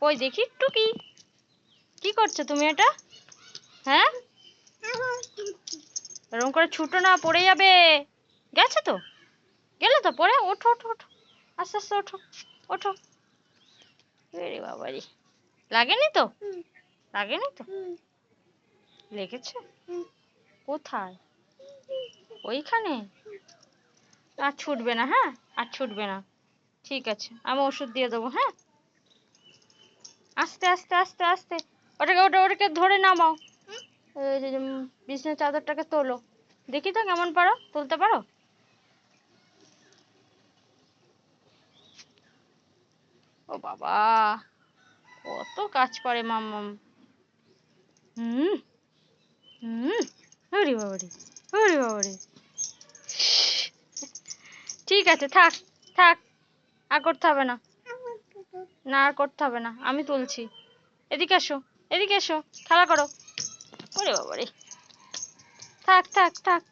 কই দেখি একটু কি করছ তুমি এটা? হ্যাঁ? এরকম করে ছুটো না, পড়ে যাবে। গেছে তো? গেলে তো পড়ে? ওঠো ওঠো ওঠো। আস্তে আস্তে ওঠো ওঠো। রে বাবারি। লাগেনি তো? লাগেনি তো? লেগেছে কোথায়? ওইখানে? আর ছুটবে না হ্যাঁ? আর ছুটবে না। ঠিক আছে, আমি ওষুধ দিয়ে দেবো হ্যাঁ? আস্তে আস্তে আস্তে আস্তে। ওটাকে, ওটা, ওটাকে ধরে নামাও। বিছানার চাদরটাকে তোলো। দেখি তো কেমন পারো, তুলতে পারো? ও বাবা, কত কাজ করে মাম্মাম। হুম হুম ঠিক আছে, থাক থাক, আর করতে হবে না। না আর করতে হবে না, আমি তুলছি। এদিকে এসো এদিকে এসো, খেলা করো। ওরে বাবারে। থাক থাক থাক।